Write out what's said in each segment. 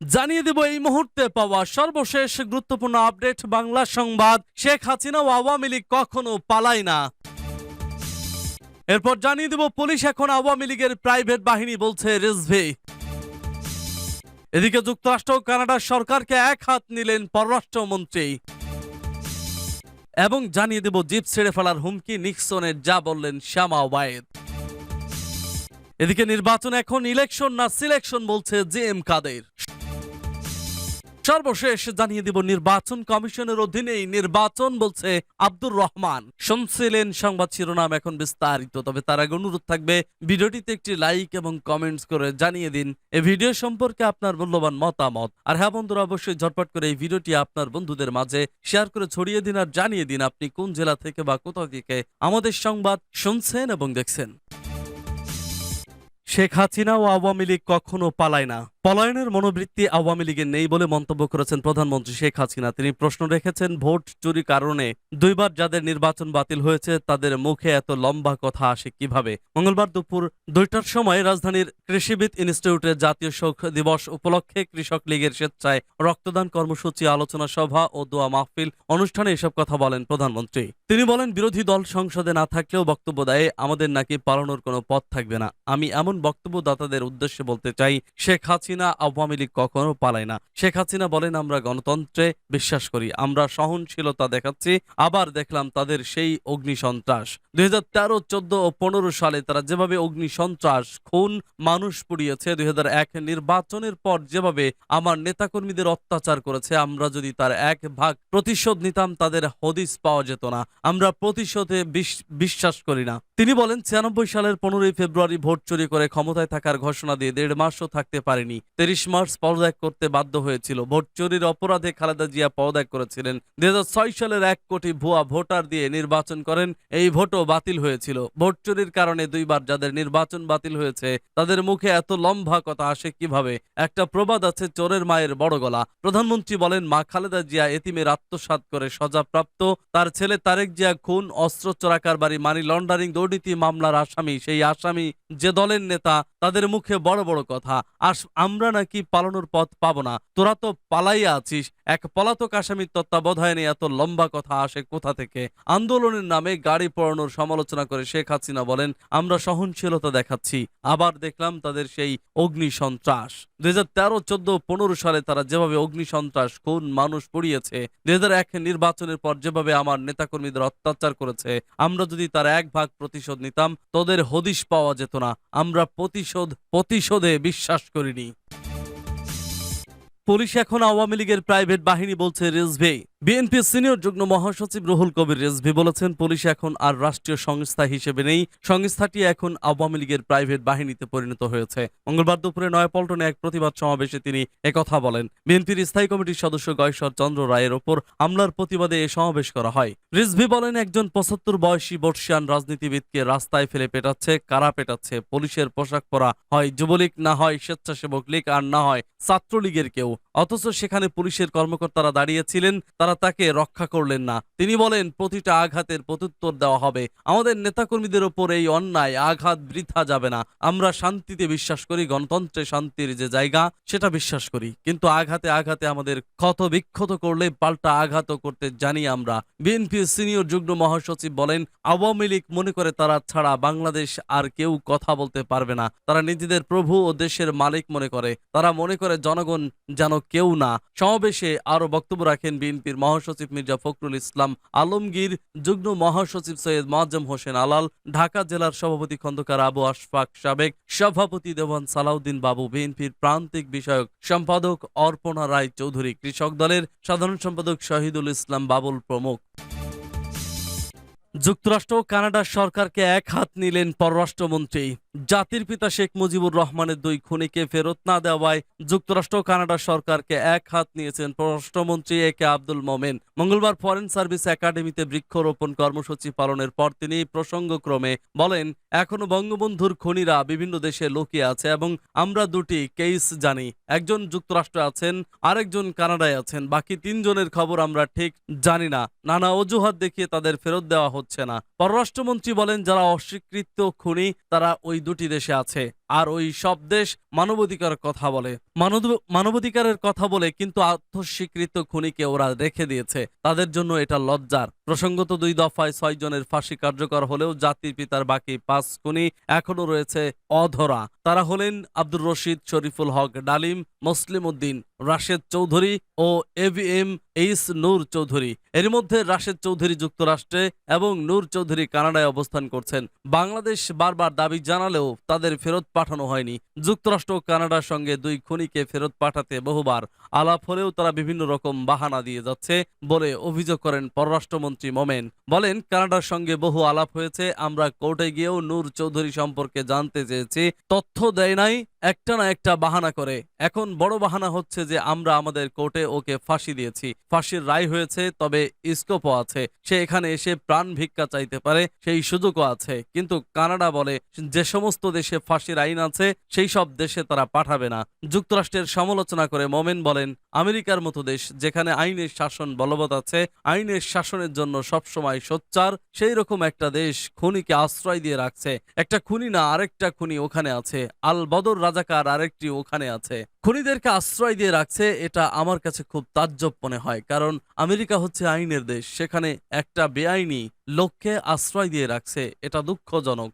জানিয়ে দেব এই মুহূর্তে পাওয়া সর্বশেষ গুরুত্বপূর্ণ আপডেট বাংলা সংবাদ। শেখ হাসিনা ও আওয়ামী লীগ কখনো পালায় না। এরপর জানিয়ে দেব পুলিশ এখন আওয়ামী লীগের প্রাইভেট বাহিনী বলছে রিজভি। এদিকে যুক্তরাষ্ট্র ও কানাডার সরকারকে এক হাত নিলেন পররাষ্ট্রমন্ত্রী। এবং জানিয়ে দেব জিপ ছেড়ে ফেলার হুমকি নিক্সনের, যা বললেন শ্যামা ওয়ায়েদ এদিকে নির্বাচন এখন ইলেকশন না সিলেকশন বলছে জে এম কাদের। সর্বশেষ জানিয়ে দিব, নির্বাচন কমিশনের অধীনেই নির্বাচন বলছে আব্দুর রহমান। শুনছিলেন সংবাদ শিরোনাম এখন বিস্তারিত, তবে তার আগে অনুরোধ থাকবে, ভিডিওটিতে একটি লাইক এবং কমেন্টস করে জানিয়ে দিন, এই ভিডিও সম্পর্কে আপনার মূল্যবান মতামত। আর হ্যাঁ বন্ধুরা, অবশ্যই ঝটপট করে এই ভিডিওটি আপনার বন্ধুদের মাঝে শেয়ার করে ছড়িয়ে দিন আর জানিয়ে দিন আপনি কোন জেলা থেকে বা কোথা থেকে আমাদের সংবাদ শুনছেন এবং দেখছেন। শেখ হাসিনা ও আওয়ামী লীগ কখনো পালায় না। পলায়নের মনোবৃত্তি আওয়ামী লীগের নেই বলে মন্তব্য করেছেন প্রধানমন্ত্রী শেখ হাসিনা। তিনি প্রশ্ন রেখেছেন, ভোট চুরি কারণে দুইবার যাদের নির্বাচন বাতিল হয়েছে, তাদের মুখে এত লম্বা কথা আসে কীভাবে? মঙ্গলবার দুপুর দুইটার সময় রাজধানীর কৃষিবিদ ইনস্টিটিউটের জাতীয় শোক দিবস উপলক্ষে কৃষক লীগের স্বেচ্ছায় রক্তদান কর্মসূচি, আলোচনা সভা ও দোয়া মাহফিল অনুষ্ঠানে এসব কথা বলেন প্রধানমন্ত্রী। তিনি বলেন, বিরোধী দল সংসদে না থাকলেও বক্তব্য দেয়, আমাদের নাকি পালানোর কোনো পথ থাকবে না। আমি এমন বক্তব্যদাতাদের উদ্দেশ্যে বলতে চাই, শেখ হাসিনা আওয়ামী লীগ কখনো পালায় না। শেখ হাসিনা বলেন, আমরা গণতন্ত্রে বিশ্বাস করি, আমরা সহনশীলতা দেখাচ্ছি, আবার দেখলাম তাদের সেই অগ্নি সন্ত্রাস দুই হাজার তেরো, চোদ্দ ও পনেরো সালে তারা যেভাবে অগ্নি সন্ত্রাস খুন, মানুষ পুড়িয়েছে, দুই এক নির্বাচনের পর যেভাবে আমার নেতাকর্মীদের অত্যাচার করেছে, আমরা যদি তার এক ভাগ প্রতিশোধ নিতাম, তাদের হদিস পাওয়া যেত না। আমরা প্রতিশোধে বিশ্বাস করি না। তিনি বলেন, ছিয়ানব্বই সালের পনেরোই ফেব্রুয়ারি ভোট চুরি করে ক্ষমতায় থাকার ঘোষণা দিয়ে দেড় মাসও থাকতে পারেনি। তিরিশ মার্চ পদত্যাগ করতে বাধ্য হয়েছিল। ভোট চুরির অপরাধে খালেদা জিয়া পদত্যাগ করেছিলেন। দুই সালের এক কোটি ভুয়া ভোটার দিয়ে নির্বাচন করেন, এই ভোটও বাতিল হয়েছিল। ভোট চুরির কারণে দুইবার যাদের নির্বাচন বাতিল হয়েছে, তাদের মুখে এত লম্বা কথা আসে কীভাবে? একটা প্রবাদ আছে, চোরের মায়ের বড় গলা। প্রধানমন্ত্রী বলেন, মা খালেদা জিয়া এতিমের আত্মসাৎ করে সজাপ্রাপ্ত। তার ছেলে তারেক জিয়া খুন, অস্ত্র চোরাকারবারি মানি লন্ডারিং, দুর্নীতি মামলার আসামি। সেই আসামি যে দলের নেতা, তাদের মুখে বড় বড় কথা। আস আমরা নাকি পালানোর পথ পাবো না? তোরা তো পালাইয়া আছিস। এক পলাতক আসামির তত্ত্বাবধানে এত লম্বা কথা আসে কোথা থেকে? আন্দোলনের নামে গাড়ি পড়ানোর সমালোচনা করে শেখ হাসিনা বলেন, আমরা সহনশীলতা দেখাচ্ছি। আবার দেখলাম তাদের সেই অগ্নি সন্ত্রাস। দুই হাজার তেরো, চোদ্দ, পনেরো সালে তারা যেভাবে অগ্নি সন্ত্রাস, খুন, মানুষ পড়িয়েছে, দুই হাজার এক নির্বাচনের পর যেভাবে আমার নেতাকর্মীদের অত্যাচার করেছে, আমরা যদি তার এক ভাগ প্রতিশোধ নিতাম, তোদের হদিশ পাওয়া যেত না। আমরা প্রতিশোধ, প্রতিশোধে বিশ্বাস করিনি। পুলিশ এখন আওয়ামী লীগের প্রাইভেট বাহিনী বলছে রেজভি বিএনপি সিনিয়র যুগ্ম মহাসচিব রুহুল কবির রেজভি বলেছেন, পুলিশ এখন আর রাষ্ট্রীয় সংস্থা হিসেবে নেই। সংস্থাটি এখন আওয়ামী লীগের প্রাইভেট বাহিনীতে পরিণত হয়েছে। মঙ্গলবার দুপুরে নয়াপল্টনে এক প্রতিবাদ সমাবেশে তিনি একথা বলেন, বিএনপির স্থায়ী কমিটির সদস্য গয়েশ্বর চন্দ্র রায়ের ওপর হামলার প্রতিবাদে এ সমাবেশ করা হয়। রিজভি বলেন, একজন পঁচাত্তর বয়সী বর্ষিয়ান রাজনীতিবিদকে রাস্তায় ফেলে পেটাচ্ছে, কারা পেটাচ্ছে? পুলিশের পোশাক পরা হয় যুবলীগ, না হয় স্বেচ্ছাসেবক লীগ, আর না হয় ছাত্রলীগের কেউ। অথচ সেখানে পুলিশের কর্মকর্তারা দাঁড়িয়েছিলেন, তারা তাকে রক্ষা করলেন না। তিনি বলেন, প্রতিটা আঘাতের প্রত্যুত্তর দেওয়া হবে। আমাদের নেতাকর্মীদের ওপর এই অন্যায়, আঘাত বৃথা যাবে না। আমরা শান্তিতে বিশ্বাস করি, গণতন্ত্রে শান্তির যে জায়গা, সেটা বিশ্বাস করি। কিন্তু আঘাতে আঘাতে আমাদের ক্ষত বিক্ষত করলে পাল্টা আঘাতও করতে জানি আমরা। বিএনপির সিনিয়র যুগ্ম মহাসচিব বলেন, আওয়ামী লীগ মনে করে তারা ছাড়া বাংলাদেশ আর কেউ কথা বলতে পারবে না। তারা নিজেদের প্রভু ও দেশের মালিক মনে করে। তারা মনে করে জনগণ যেন কেউ না। সমাবেশে আরও বক্তব্য রাখেন বিএনপির মহাসচিব মির্জা ফখরুল ইসলাম আলমগীর, যুগ্ম মহাসচিব সৈয়দ মোয়াজ্জম হোসেন আলাল, ঢাকা জেলার সভাপতি খন্দকার আবু আশফাক সাবেক, সভাপতি দেওয়ান সালাউদ্দিন বাবু, বিএনপির প্রান্তিক বিষয়ক সম্পাদক অর্পণা রায় চৌধুরী, কৃষক দলের সাধারণ সম্পাদক শহীদুল ইসলাম বাবুল প্রমুখ। যুক্তরাষ্ট্র ও কানাডার সরকারকে এক হাত নিলেন পররাষ্ট্রমন্ত্রী। জাতির পিতা শেখ মুজিবুর রহমানের দুই খুনিকে ফেরত না দেওয়ায় যুক্তরাষ্ট্র ও কানাডার সরকারকে এক হাত নিয়েছেন পররাষ্ট্রমন্ত্রী এ কে আব্দুল মোমেন। মঙ্গলবার ফরেন সার্ভিস একাডেমিতে বৃক্ষরোপণ কর্মসূচি পালনের পর তিনি প্রসঙ্গক্রমে বলেন, এখনও বঙ্গবন্ধুর খুনিরা বিভিন্ন দেশে লুকিয়ে আছে এবং আমরা দুটি কেস জানি। একজন যুক্তরাষ্ট্রে আছেন, আরেকজন কানাডায় আছেন। বাকি তিনজনের খবর আমরা ঠিক জানি না। নানা অজুহাত দেখিয়ে তাদের ফেরত দেওয়া হচ্ছে না। পররাষ্ট্রমন্ত্রী বলেন যারা অস্বীকৃত খুনি তারা ওই দুটি দেশে আছে। আর ওই সব দেশ মানবাধিকার কথা বলে। মানব- মানবাধিকারের কথা বলে কিন্তু আত্মস্বীকৃত খুনিকে ওরা রেখে দিয়েছে। তাদের জন্য এটা লজ্জার। প্রসঙ্গত দুই দফায় ছয় জনের ফাঁসি কার্যকর হলেও জাতির পিতার বাকি পাঁচ খুনি এখনও রয়েছে অধরা। তারা হলেন আব্দুর রশিদ, শরীফুল হক, ডালিম, মুসলিম উদ্দিন, রাশেদ চৌধুরী ও এভিএম এইস নূর চৌধুরী। এর মধ্যে রাশেদ চৌধুরী যুক্তরাষ্ট্রে এবং নূর চৌধুরী কানাডায় অবস্থান করছেন। বাংলাদেশ বারবার দাবি জানালেও তাদের ফেরত পাঠানো হয়নি। যুক্তরাষ্ট্র কানাডার সঙ্গে দুই খুনিকে ফেরত পাঠাতে বহুবার আলাপ হলেও তারা বিভিন্ন রকম বাহানা দিয়ে যাচ্ছে বলে অভিযোগ করেন পররাষ্ট্রমন্ত্রী মোমেন। বলেন, কানাডার সঙ্গে বহু আলাপ হয়েছে, আমরা কোর্টে গিয়েও নূর চৌধুরী সম্পর্কে জানতে চেয়েছি, তথ্য দেয় নাই একটা না একটা বাহানা করে। এখন বড় বাহানা হচ্ছে যে আমরা আমাদের কোর্টে ওকে ফাঁসি দিয়েছি। ফাঁসির রায় হয়েছে, তবে স্কোপও আছে। সে এখানে এসে প্রাণ ভিক্ষা চাইতে পারে, সেই সুযোগও আছে। কিন্তু কানাডা বলে, যে সমস্ত দেশে ফাঁসির আইন আছে, সেই সব দেশে তারা পাঠাবে না। যুক্তরাষ্ট্রের সমালোচনা করে মোমেন বলেন, আমেরিকার মতো দেশ যেখানে আইনের শাসন বলবৎ আছে, আইনের শাসনের জন্য সবসময় সোচ্চার, সেই রকম একটা দেশ খুনিকে আশ্রয় দিয়ে রাখছে। একটা খুনি না, আরেকটা খুনি ওখানে আছে। আল বদর রাজাকার আরেকটি ওখানে আছে। খুনিদেরকে আশ্রয় দিয়ে রাখছে, এটা আমার কাছে খুব তাজ্জব মনে হয়, কারণ আমেরিকা হচ্ছে আইনের দেশ, সেখানে একটা বেআইনি লোককে আশ্রয় দিয়ে রাখছে, এটা দুঃখজনক।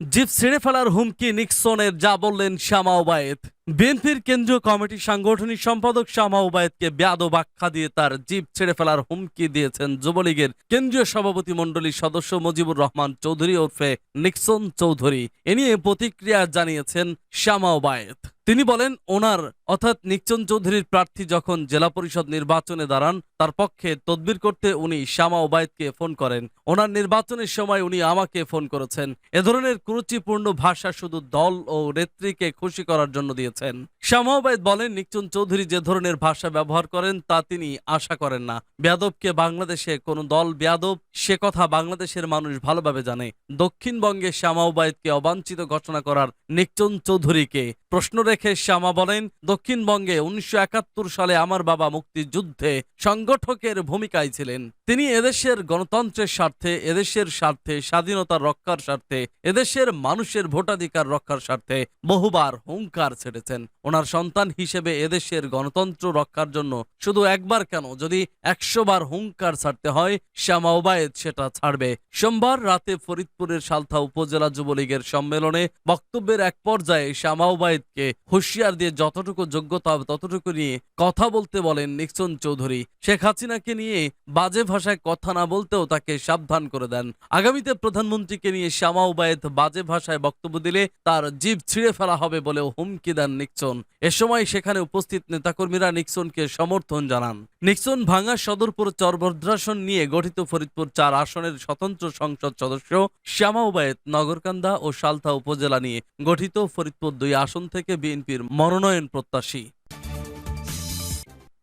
জিপ ছেড়ে ফেলার হুমকি নিক্সনের, যা বললেন শ্যামা ওবায়েদ। বিএনপির কেন্দ্রীয় কমিটির সাংগঠনিক সম্পাদক শ্যামা ওবায়েদকে ব্যাদ ব্যাখ্যা দিয়ে তার জিপ ছেড়ে ফেলার হুমকি দিয়েছেন যুবলীগের কেন্দ্রীয় সভাপতি মণ্ডলীর সদস্য মুজিবুর রহমান চৌধুরী ওরফে নিক্সন চৌধুরী। এ নিয়ে প্রতিক্রিয়া জানিয়েছেন শ্যামা ওবায়েদ। তিনি বলেন, ওনার অর্থাৎ নিকচন চৌধুরীর প্রার্থী যখন জেলা পরিষদ নির্বাচনে দাঁড়ান, তার পক্ষে তদবির করতে উনি শ্যামা ওবায়দকে ফোন করেন। ওনার নির্বাচনের সময় উনি আমাকে ফোন করেছেন। এ ধরনের কুরুচিপূর্ণ ভাষা শুধু দল ও নেত্রীকে খুশি করার জন্য দিয়েছেন। শ্যামা ওবায়দ বলেন, নিকচন চৌধুরী যে ধরনের ভাষা ব্যবহার করেন, তা তিনি আশা করেন না। বেয়াদবকে বাংলাদেশে কোনো দল বেয়াদব, সে কথা বাংলাদেশের মানুষ ভালোভাবে জানে। দক্ষিণবঙ্গে শ্যামা ওবায়দকে অবাঞ্ছিত ঘোষণা করার নিকচন চৌধুরীকে প্রশ্ন রেখে শ্যামা বলেন দক্ষিণবঙ্গে উনিশশো একাত্তর সালে আমার বাবা মুক্তিযুদ্ধে সংগঠকের ভূমিকায় ছিলেন। তিনি এদেশের গণতন্ত্রের স্বার্থে, এদেশের স্বার্থে, স্বাধীনতা রক্ষার স্বার্থে, এদেশের মানুষের ভোটাধিকার রক্ষার স্বার্থে বহুবার হুঙ্কার ছেড়েছেন। ওনার সন্তান হিসেবে এদেশের গণতন্ত্র রক্ষার জন্য শুধু একবার কেন যদি একশো বার হুঙ্কার ছাড়তে হয়, শ্যামা ওবায়েদ সেটা ছাড়বে। সোমবার রাতে ফরিদপুরের সালথা উপজেলা যুবলীগের সম্মেলনে বক্তব্যের এক পর্যায়ে শ্যামা ওবায়েদকে হুঁশিয়ার দিয়ে যতটুকু যোগ্যতা ততটুকু নিয়ে কথা বলতে বলেন নিক্সন চৌধুরী। শেখ হাসিনাকে নিয়ে বাজে ভাষায় কথা না বলতেও তাকে সাবধান করে দেন। আগামীতে প্রধানমন্ত্রীকে নিয়ে শ্যামা ওবায়েদ বাজে ভাষায় বক্তব্য দিলে তার জিভ ছিঁড়ে ফেলা হবে বলেও হুমকি দেন নিক্সন। এ সময় সেখানে উপস্থিত নেতাকর্মীরা নিক্সনকে সমর্থন জানান। নিক্সন ভাঙা সদরপুর চরভদ্রাসন নিয়ে গঠিত ফরিদপুর চার আসনের স্বতন্ত্র সংসদ সদস্য শ্যামা ওবায়েদ নগরকান্দা ও সালথা উপজেলা নিয়ে গঠিত ফরিদপুর দুই আসন থেকে বিএনপির মনোনয়ন প্রত্যাশী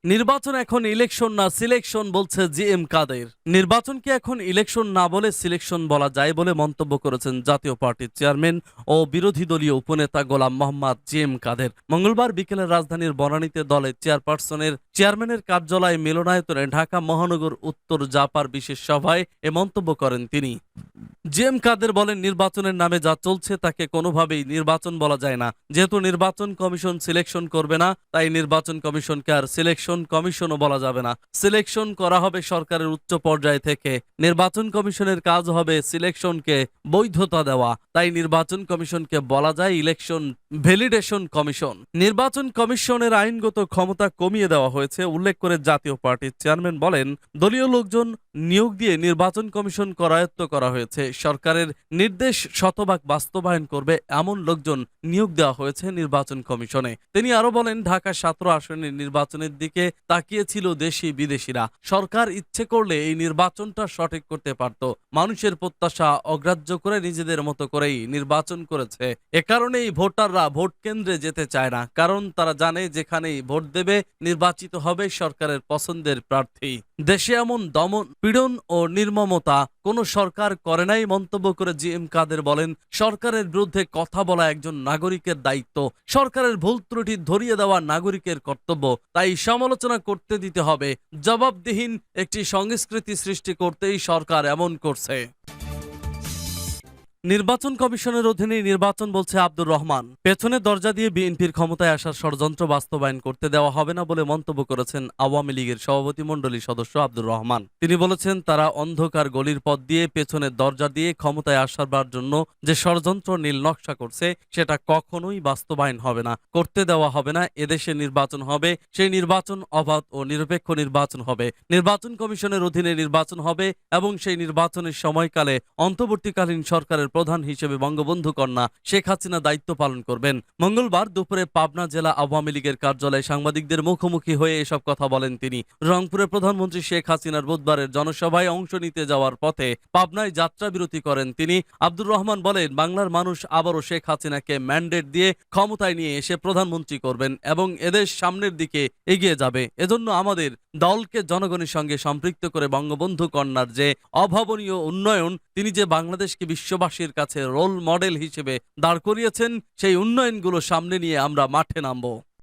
নির্বাচন এখন ইলেকশন না, সিলেকশন বলছে জি এম কাদের নির্বাচনকে এখন ইলেকশন না বলে সিলেকশন বলা যায় বলে মন্তব্য করেছেন জাতীয় পার্টির চেয়ারম্যান ও বিরোধী দলীয় উপনেতা গোলাম মোহাম্মদ জি এম কাদের। মঙ্গলবার বিকেলে রাজধানীর বনানীতে দলের চেয়ারপারসনের চেয়ারম্যানের কার্যালয়ে মিলনায়তনে ঢাকা মহানগর উত্তর জাপার বিশেষ সভায় এ মন্তব্য করেন তিনি। জি এম কাদের বলেন, নির্বাচনের নামে যা চলছে তাকে কোনোভাবেই নির্বাচন বলা যায় না। যেহেতু নির্বাচন কমিশন সিলেকশন করবে না, তাই নির্বাচন কমিশনকে আর সিলেকশন কমিশনও বলা যাবে না। সিলেকশন করা হবে সরকারের উচ্চ পর্যায় থেকে। নির্বাচন কমিশনের কাজ হবে সিলেকশনকে বৈধতা দেওয়া। তাই নির্বাচন কমিশনকে বলা যায় ইলেকশন ভ্যালিডেশন কমিশন। নির্বাচন কমিশনের আইনগত ক্ষমতা কমিয়ে দেওয়া হয়েছে, উল্লেখ করে জাতীয় পার্টির চেয়ারম্যান বলেন, দলীয় লোকজন নিয়োগ দিয়ে নির্বাচন কমিশন করায়ত্ত করা হয়েছে। সরকারের নির্দেশ শতভাগ বাস্তবায়ন করবে এমন লোকজন নিয়োগ দেওয়া হয়েছে নির্বাচন কমিশনে। তিনি আরও বলেন, ঢাকা সতেরো আসনের নির্বাচনের দিকে তাকিয়েছিল দেশি বিদেশিরা। সরকার ইচ্ছে করলে এই নির্বাচনটা সঠিক করতে পারত। মানুষের প্রত্যাশা অগ্রাহ্য করে নিজেদের মতো করেই নির্বাচন করেছে। এ কারণেই ভোটাররা ভোট কেন্দ্রে যেতে চায় না, কারণ তারা জানে যেখানেই ভোট দেবে নির্বাচিত হবে সরকারের পছন্দের প্রার্থী। দেশে এমন দমন, পীড়ন ও নির্মমতা কোন সরকার করে নাই মন্তব্য করে জি এম কাদের বলেন, সরকারের বিরুদ্ধে কথা বলা একজন নাগরিকের দায়িত্ব। সরকারের ভুল ত্রুটি ধরিয়ে দেওয়া নাগরিকের কর্তব্য। তাই সমালোচনা করতে দিতে হবে। জবাবদিহীন একটি সংস্কৃতি সৃষ্টি করতেই সরকার এমন করছে। নির্বাচন কমিশনের অধীনে নির্বাচন বলছে আব্দুর রহমান। পেছনে দরজা দিয়ে বিএনপির ক্ষমতায় আসার ষড়যন্ত্র বাস্তবায়ন করতে দেওয়া হবে না বলে মন্তব্য করেছেন আওয়ামী লীগের সভাপতি মণ্ডলীর সদস্য আব্দুর রহমান। তিনি বলেছেন, তারা অন্ধকার গলির পথ দিয়ে পেছনের দরজা দিয়ে ক্ষমতায় আসার জন্য যে ষড়যন্ত্র নীল নকশা করছে, সেটা কখনোই বাস্তবায়ন হবে না, করতে দেওয়া হবে না, এদেশে নির্বাচন হবে, সেই নির্বাচন অবাধ ও নিরপেক্ষ নির্বাচন হবে। নির্বাচন কমিশনের অধীনে নির্বাচন হবে এবং সেই নির্বাচনের সময়কালে অন্তর্বর্তীকালীন সরকারের প্রধান হিসেবে বঙ্গবন্ধু কন্যা শেখ হাসিনা দায়িত্ব পালন করবেন। মঙ্গলবার দুপুরে পাবনা জেলা আওয়ামী লীগের কার্যালয়ে সাংবাদিকদের মুখোমুখি হয়ে এসব কথা বলেন তিনি। রংপুরে প্রধানমন্ত্রী শেখ হাসিনার বুধবারের জনসভায় অংশ নিতে যাওয়ার পথে পাবনায় যাত্রা বিরতি করেন তিনি। আব্দুর রহমান বলেন, বাংলার মানুষ আবারও শেখ হাসিনাকে ম্যান্ডেট দিয়ে ক্ষমতায় নিয়ে এসে প্রধানমন্ত্রী করবেন এবং এদেশ সামনের দিকে এগিয়ে যাবে। এজন্য আমাদের দলকে জনগণের সঙ্গে সম্পৃক্ত করে বঙ্গবন্ধু কন্যার যে অভাবনীয় উন্নয়ন, তিনি যে বাংলাদেশকে বিশ্ববাসীর কাছে রোল মডেল হিসেবে দাঁড় করিয়েছেন সেই উন্নয়নগুলো সামনে নিয়ে আমরা মাঠে নামবো।